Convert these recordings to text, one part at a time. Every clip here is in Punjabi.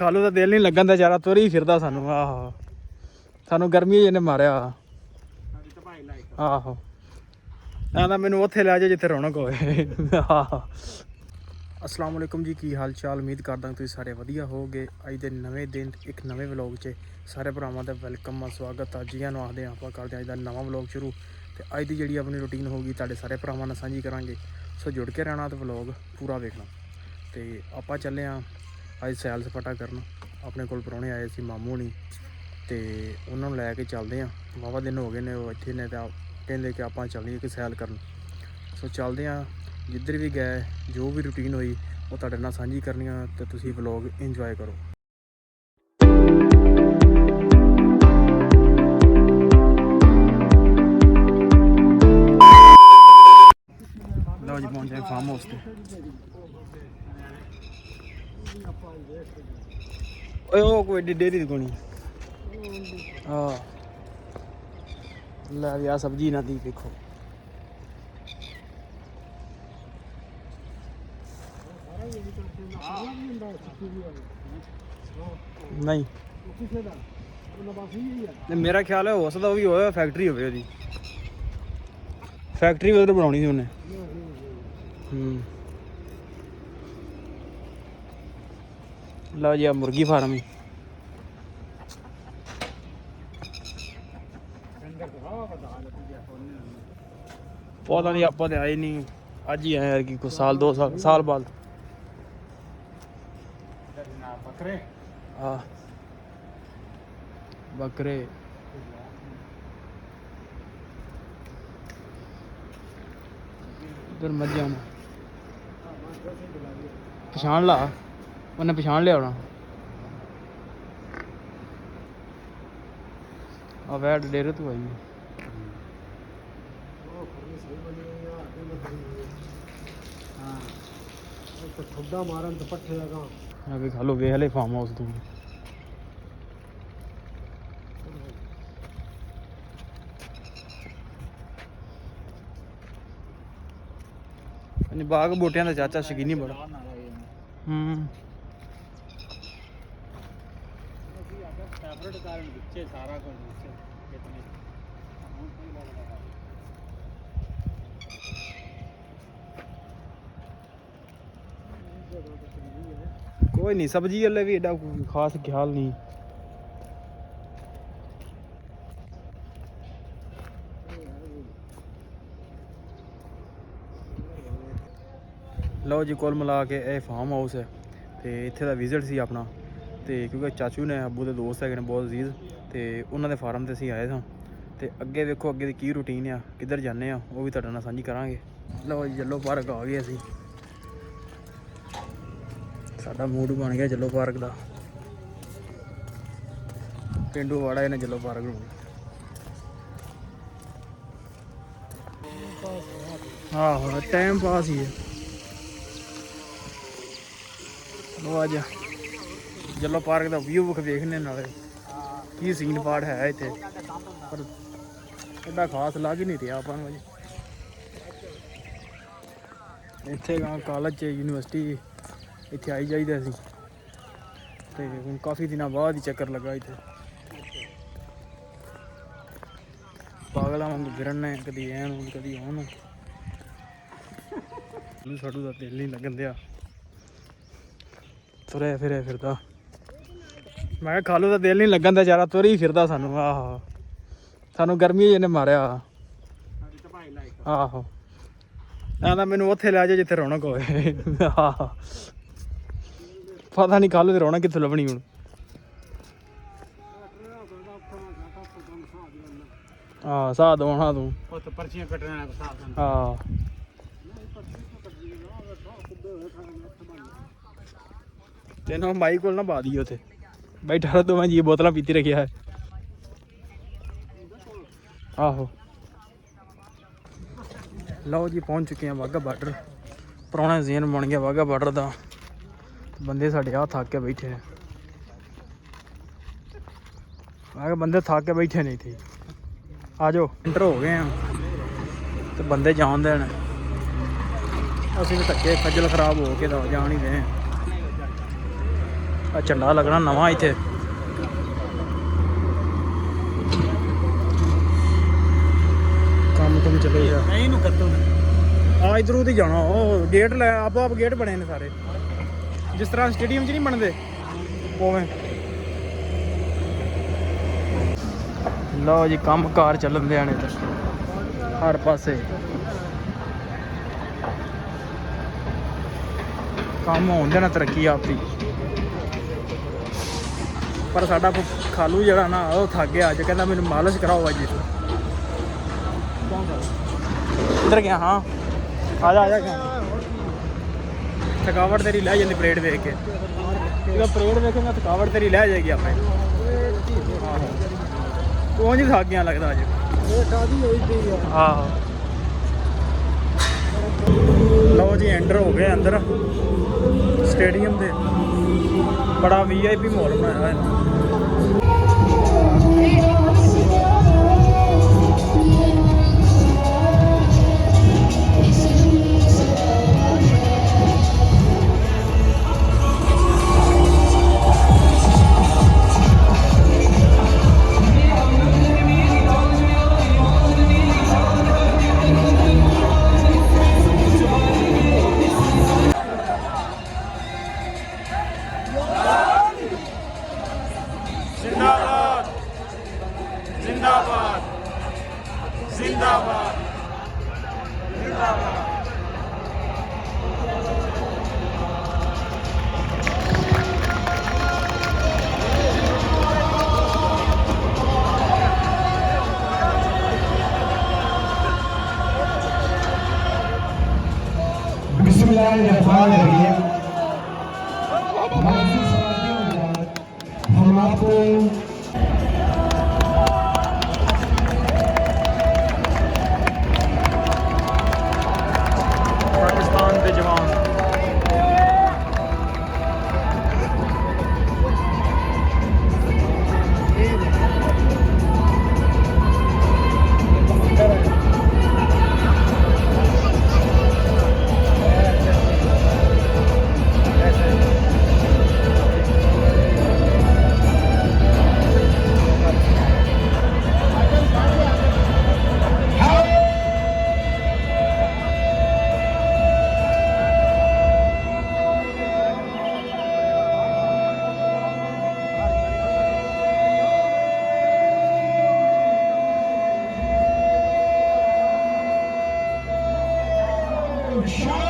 ਕਾਲੂ ਦਾ ਦਿਲ ਨਹੀਂ ਲੱਗਣ ਦਾ ਚਾਰਾ ਤੁਰ ਹੀ ਫਿਰਦਾ ਸਾਨੂੰ, ਆਹੋ। ਸਾਨੂੰ ਗਰਮੀ ਜਿਹਨੇ ਮਾਰਿਆ। ਆਹੋ। ਆਂਦਾ ਮੈਨੂੰ ਉੱਥੇ ਲੈ ਜਾ ਜਿੱਥੇ ਰੌਣਕ ਹੋਵੇ। ਆਹੋ। ਅਸਲਾਮ ਵਾਲੇਕੁਮ ਜੀ, ਕੀ ਹਾਲ ਚਾਲ? ਉਮੀਦ ਕਰਦਾ ਤੁਸੀਂ ਸਾਰੇ ਵਧੀਆ ਹੋਵੋਗੇ। ਅੱਜ ਦੇ ਨਵੇਂ ਦਿਨ, ਇੱਕ ਨਵੇਂ ਵਲੌਗ 'ਚ ਸਾਰੇ ਭਰਾਵਾਂ ਦਾ ਵੈਲਕਮ ਆ, ਸਵਾਗਤ ਆ। ਜੀਆਂ ਨੂੰ ਆਖਦੇ ਹਾਂ ਆਪਾਂ ਕਰਦੇ ਹਾਂ ਅੱਜ ਦਾ ਨਵਾਂ ਵਲੌਗ ਸ਼ੁਰੂ। ਤੇ ਅੱਜ ਦੀ ਜਿਹੜੀ ਆਪਣੀ ਰੁਟੀਨ ਹੋਊਗੀ, ਤੁਹਾਡੇ ਸਾਰੇ ਭਰਾਵਾਂ ਨਾਲ ਸਾਂਝੀ ਕਰਾਂਗੇ। ਸੋ ਜੁੜ ਕੇ ਰਹਿਣਾ ਤੇ ਵਲੌਗ ਪੂਰਾ ਵੇਖਣਾ। ਤੇ ਆਪਾਂ ਚੱਲੇ ਹਾਂ ਅੱਜ ਸੈਲ ਸਪਾਟਾ ਕਰਨ। ਆਪਣੇ ਕੋਲ ਪਰੌਣੇ ਆਏ ਸੀ, ਮਾਮੂ ਨਹੀਂ ਤੇ ਉਹਨਾਂ ਨੂੰ ਲੈ ਕੇ ਚੱਲਦੇ ਹਾਂ। ਵਾਹਵਾ ਦਿਨ ਹੋ ਗਏ ਨੇ, ਉਹ ਇੱਥੇ ਨੇ ਤਾਂ ਕਹਿੰਦੇ ਕਿ ਆਪਾਂ ਚੱਲੀਏ ਕਿ ਸੈਲ ਕਰਨ। ਸੋ ਚੱਲਦੇ ਹਾਂ। ਜਿੱਧਰ ਵੀ ਗਏ, ਜੋ ਵੀ ਰੁਟੀਨ ਹੋਈ, ਉਹ ਤੁਹਾਡੇ ਨਾਲ ਸਾਂਝੀ ਕਰਨੀਆਂ ਤੇ ਤੁਸੀਂ ਵਲੌਗ ਇੰਜੋਏ ਕਰੋ। ਲਓ ਜੀ, ਪਹੁੰਚ ਫਾਰਮ ਹਾਊਸ ਤੇ। ਓਏ, ਉਹ ਕੋਈ ਏਡੀ ਦੀ ਕੋਣੀ ਹਾਂ ਲੈ ਵੀ ਆ ਸਬਜੀ ਨਾ ਦੀ ਦੇਖੋ। ਨਹੀਂ। ਤੇ ਮੇਰਾ ਖਿਆਲ ਹੈ ਹੋ ਸਕਦਾ ਉਹ ਵੀ ਹੋਇਆ, ਫੈਕਟਰੀ ਹੋਵੇ ਉਹਦੀ। ਫੈਕਟਰੀ ਉਹਦੇ ਬਣਾਉਣੀ ਸੀ ਉਹਨੇ। ਹੂੰ। ਲਓ ਜੀ ਆ ਮੁਰਗੀ ਫਾਰਮ ਹੀ ਪਤਾ ਨਹੀਂ ਆਪਾਂ ਤੇ ਆਏ ਨਹੀਂ ਅੱਜ ਹੀ ਆਏ ਯਾਰ ਕੀ ਕੋਈ ਸਾਲ ਦੋ ਸਾਲ ਸਾਲ ਬਾਅਦ ਬੱਕਰੇ ਆ ਬੱਕਰੇ ਇਧਰ ਮੱਝਾਂ ਨੇ ਪਛਾਣ ਲਾ ਉਹਨੇ ਪਛਾਣ ਲਿਆ ਹੋਣਾ। ਆ ਵੈਡ ਡੇਰੇ ਤੋਂ ਆਈ। ਠੁੱਡਾ ਮਾਰਨ ਤੇ ਪੱਠੇ ਲਗਾ ਆ ਵੀ ਖਾ ਲੋ ਵੇਖ ਲੈ ਫਾਰਮ ਹਾਊਸ ਤੋਂ। ਬਾਗ ਬੂਟਿਆਂ ਦਾ ਚਾਚਾ ਸ਼ਕੀਨੀ ਬੜਾ। ਹੂੰ। ਫੇਵਰਟ ਕਾਰਨ ਵਿੱਚੇ ਸਾਰਾ ਕੁਝ ਵਿੱਚੇ ਕਿਤਨੇ ਹੁਣ ਕੀ ਲੱਗਦਾ ਕੋਈ ਨਹੀਂ ਸਬਜੀ ਵਾਲੇ ਵੀ ਏਡਾ ਕੋਈ ਖਾਸ ਖਿਆਲ ਨਹੀਂ ਲਓ ਜੀ ਕੋਲ ਮਿਲਾ ਕੇ ਇਹ ਫਾਰਮ ਹਾਊਸ ਹੈ ਤੇ ਇੱਥੇ ਦਾ ਵਿਜ਼ਿਟ ਸੀ ਆਪਣਾ ਤੇ ਕਿਉਂਕਿ ਚਾਚੂ ਨੇ, ਅੱਬੂ ਦੇ ਦੋਸਤ ਹੈਗੇ ਨੇ ਬਹੁਤ ਅਜ਼ੀਜ਼, ਤੇ ਉਹਨਾਂ ਦੇ ਫਾਰਮ ਤੇ ਅਸੀਂ ਆਏ ਸਾਂ। ਤੇ ਅੱਗੇ ਵੇਖੋ, ਅੱਗੇ ਦੀ ਕੀ ਰੂਟੀਨ ਆ, ਕਿੱਧਰ ਜਾਂਦੇ ਆ, ਉਹ ਵੀ ਤੁਹਾਡੇ ਨਾਲ ਸਾਂਝੀ ਕਰਾਂਗੇ। ਲਓ ਜੀ, ਜੱਲੋ ਪਾਰਕ ਆ ਗਏ ਅਸੀਂ। ਸਾਡਾ ਮੂਡ ਬਣ ਗਿਆ ਜੱਲੋ ਪਾਰਕ ਦਾ। ਪਿੰਡੂ ਵਾੜਾ ਇਹਨੇ ਜੱਲੋ ਪਾਰਕ ਨੂੰ। ਆਹੋ ਟਾਈਮ ਪਾਸ ਹੀ ਹੈ ਲੋ ਅੱਜ ਜੱਲੋ ਪਾਰਕ ਦਾ ਵਿਊ ਵੇਖਣੇ ਨਾਲੇ। ਕੀ ਸੀਨ ਪਾੜ ਹੈ ਇੱਥੇ। ਪਰ ਐਡਾ ਖਾਸ ਲੱਗ ਹੀ ਨਹੀਂ ਰਿਹਾ ਆਪਾਂ ਨੂੰ ਅਜੇ ਇੱਥੇ ਗਾ ਕਾਲਜ ਚ ਯੂਨੀਵਰਸਿਟੀ ਇੱਥੇ ਆਈ ਜਾਈਦਾ ਸੀ। ਤੇ ਹੁਣ ਕਾਫੀ ਦਿਨਾਂ ਬਾਅਦ ਹੀ ਚੱਕਰ ਲੱਗਾ ਇੱਥੇ। ਪਾਗਲਾਂ ਵਾਂਗੂ ਫਿਰਨੇ ਕਦੀ ਐਨ ਨੂੰ ਕਦੀ ਉਹ ਨੂੰ ਨੂੰ ਸਾਡੂ ਦਾ ਦਿਲ ਨਹੀਂ ਲੱਗਣ ਦਿਆ। ਤੁਰਿਆ ਫਿਰਿਆ ਫਿਰਦਾ। ਮੈਂ ਕਿਹਾ ਖਾਲੂ ਦਾ ਦਿਲ ਨਹੀਂ ਲੱਗਣ ਦਾ ਚਾਰਾ ਤੁਰ ਹੀ ਫਿਰਦਾ ਸਾਨੂੰ ਆਹੋ। ਸਾਨੂੰ ਗਰਮੀ ਜਿਹਨੇ ਮਾਰਿਆ ਤਾਂ ਆਹੋ। ਆਂਦਾ ਮੈਨੂੰ ਉੱਥੇ ਲੈ ਜਾ ਜਿੱਥੇ ਰੌਣਕ ਹੋਵੇ। ਆਹੋ। ਪਤਾ ਨਹੀਂ ਕੱਲ ਦੀ ਰੌਣਕ ਕਿੱਥੋਂ ਲੱਭਣੀ ਹੁਣ। ਆ ਸਾਹ ਦਵਾਉਣਾ ਤੂੰ। ਉਹ ਤਾਂ ਪਰਚੀਆਂ ਕੱਟਣ ਦਾ ਸਾਥ ਆ ਤੈਨੂੰ ਮਾਈ ਕੋਲ ਨਾ ਪਾ ਦੀ ਉੱਥੇ। ਬੈਠਾ ਰਹ ਦੋਵਾਂ ਜੀ ਬੋਤਲਾਂ ਪੀਤੀ ਰੱਖਿਆ ਹੈ। ਆਹੋ। ਲਓ ਜੀ, ਪਹੁੰਚ ਚੁੱਕੇ ਹਾਂ ਵਾਹਗਾ ਬਾਰਡਰ ਪੁਰਾਣਾ ਜ਼ੇਨ ਬਣ ਗਿਆ ਵਾਹਗਾ ਬਾਰਡਰ ਦਾ। ਬੰਦੇ ਸਾਡੇ ਆ ਥੱਕ ਕੇ ਬੈਠੇ ਨੇ। ਆ ਕੇ ਬੰਦੇ ਥੱਕ ਕੇ ਬੈਠੇ ਨੇ ਇੱਥੇ। ਆ ਜਾਓ ਇੰਟਰ ਹੋ ਗਏ ਆ ਤੇ ਬੰਦੇ ਜਾਣ ਦੇਣ। ਅਸੀਂ ਵੀ ਧੱਕੇ, ਖੱਜਲ ਖਰਾਬ ਹੋ ਕੇ ਤਾਂ ਜਾਣ ਹੀ ਰਹੇ। ਹਾਂ ਆ ਝੰਡਾ ਲੱਗਣਾ ਨਵਾਂ ਇੱਥੇ। ਕੰਮ ਤੁਮ ਚੱਲੇ ਜਾ ਨਹੀਂ ਨੂੰ। ਕੱਟੋ ਆ ਇਧਰੋਂ ਤੇ ਜਾਣਾ ਉਹ ਗੇਟ ਲੈ ਆਪੋ ਆਪ ਗੇਟ ਬਣੇ ਨੇ ਸਾਰੇ। ਜਿਸ ਤਰ੍ਹਾਂ ਸਟੇਡੀਅਮ 'ਚ ਨਹੀਂ ਬਣਦੇ ਉਵੇਂ। ਲਓ ਜੀ ਕੰਮ ਕਾਰ ਚੱਲਣ ਦੇ ਆਣੇ ਤੇ ਹਰ ਪਾਸੇ। ਕੰਮ ਹੁੰਦੇ ਨਾ ਤਰੱਕੀ ਆਪੀ ਪਰ ਸਾਡਾ ਖਾਲੂ ਜਿਹੜਾ ਨਾ, ਉਹ ਥੱਕ ਗਿਆ ਅੱਜ, ਕਹਿੰਦਾ ਮੈਨੂੰ ਮਾਲਿਸ਼ ਕਰਾਓ ਅੱਜ ਇੱਧਰ ਗਿਆ, ਹਾਂ। ਆ ਜਾ ਆ ਜਾ ਥਕਾਵਟ ਤੇਰੀ ਲੈ ਜਾਂਦੀ ਪਰੇਡ ਵੇਖ ਕੇ। ਜਦੋਂ ਪਰੇਡ ਵੇਖੇਗਾ ਥਕਾਵਟ ਤੇਰੀ ਲੈ ਜਾਏਗੀ ਆਪਣੇ ਉਹ ਜੀ ਥੱਕ ਗਿਆ ਲੱਗਦਾ ਅੱਜ। ਇਹ ਕਾਦੀ ਹੋਈ ਪਈ ਆ ਆਹੋ। ਲਓ ਜੀ ਐਂਟਰ ਹੋ ਗਏ ਅੰਦਰ। ਸਟੇਡੀਅਮ ਦੇ। ਬੜਾ ਵੀਆਈਪੀ ਮਾਹੌਲ ਬਣਾਇਆ ਹੋਇਆ। ਇਹਨਾਂ பாடல்களிலே Sure.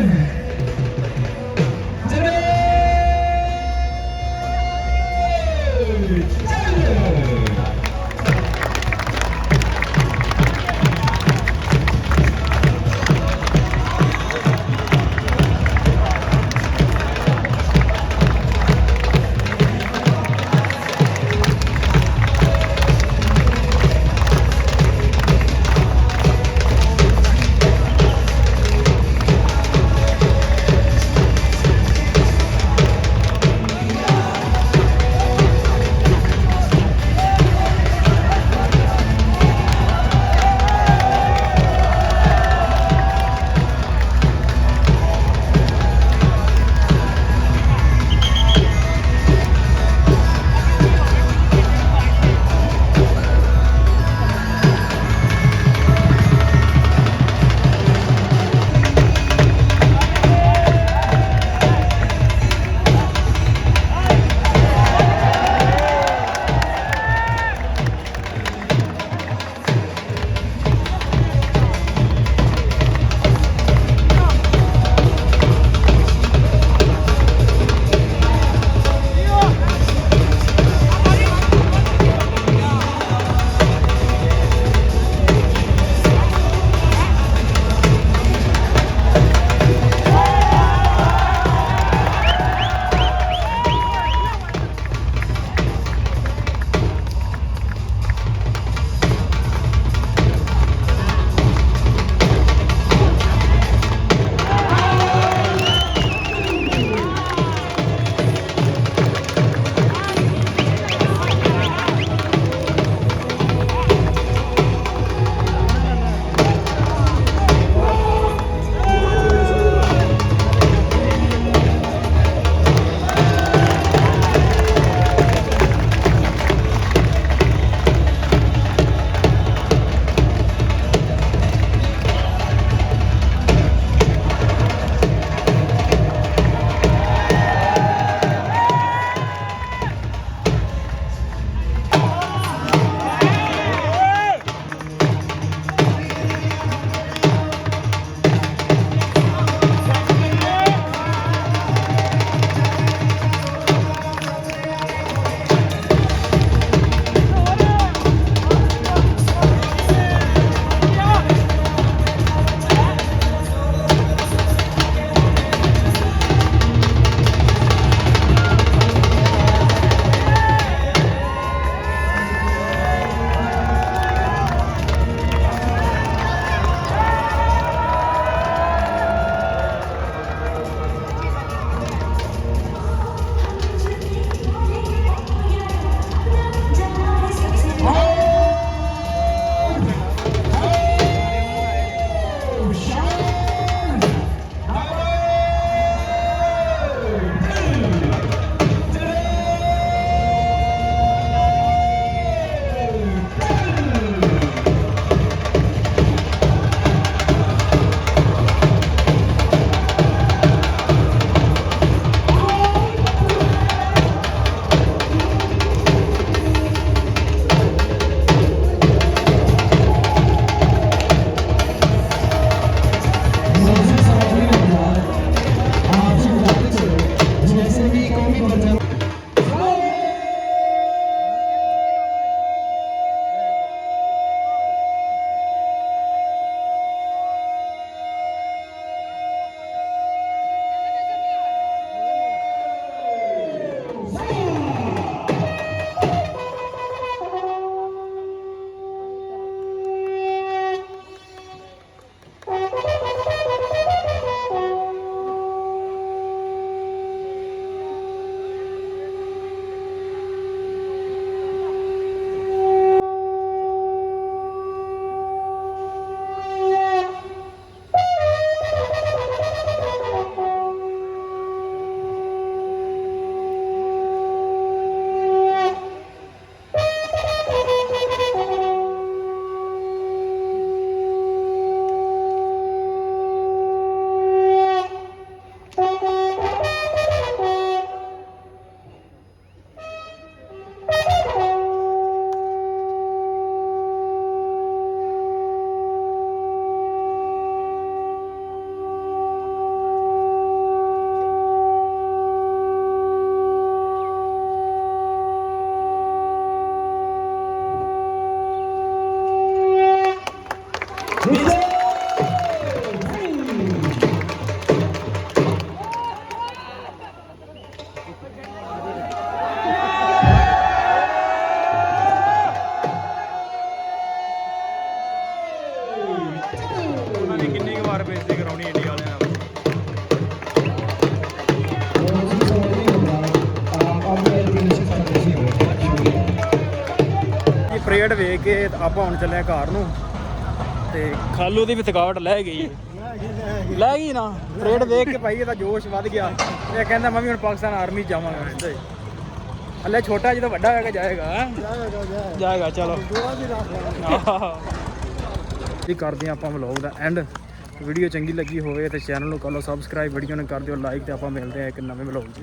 Amen. ਇਹ ਵੇਖ ਕੇ ਆਪਾਂ ਹੁਣ ਚੱਲੇ ਘਰ ਨੂੰ। ਤੇ ਖਾਲੂ ਦੀ ਵੀ ਥਕਾਵਟ ਲੈ ਗਈ ਲੈ ਗਈ ਨਾ, ਪਰੇਡ ਵੇਖ ਕੇ ਭਾਈ ਇਹਦਾ ਜੋਸ਼ ਵੱਧ ਗਿਆ। ਇਹ ਕਹਿੰਦਾ, ਮੈਂ ਵੀ ਹੁਣ ਪਾਕਿਸਤਾਨ ਆਰਮੀ ਜਾਵਾਂਗਾ। ਕਹਿੰਦਾ ਛੋਟਾ ਜਦੋਂ ਵੱਡਾ ਹੋਏਗਾ ਜਾਏਗਾ ਜਾਏਗਾ, ਚਲੋ। ਇਹ ਕਰਦੇ ਹਾਂ ਆਪਾਂ ਵਲੌਗ ਦਾ ਐਂਡ ਵੀਡੀਓ ਚੰਗੀ ਲੱਗੀ ਹੋਵੇ ਤੇ ਚੈਨਲ ਨੂੰ ਕਰ ਲਓ ਸਬਸਕ੍ਰਾਈਬ ਵੀਡੀਓ ਨੂੰ ਕਰ ਦਿਓ ਲਾਈਕ ਤੇ ਆਪਾਂ ਮਿਲਦੇ ਹਾਂ ਇੱਕ ਨਵੇਂ ਵਲੌਗ 'ਚ।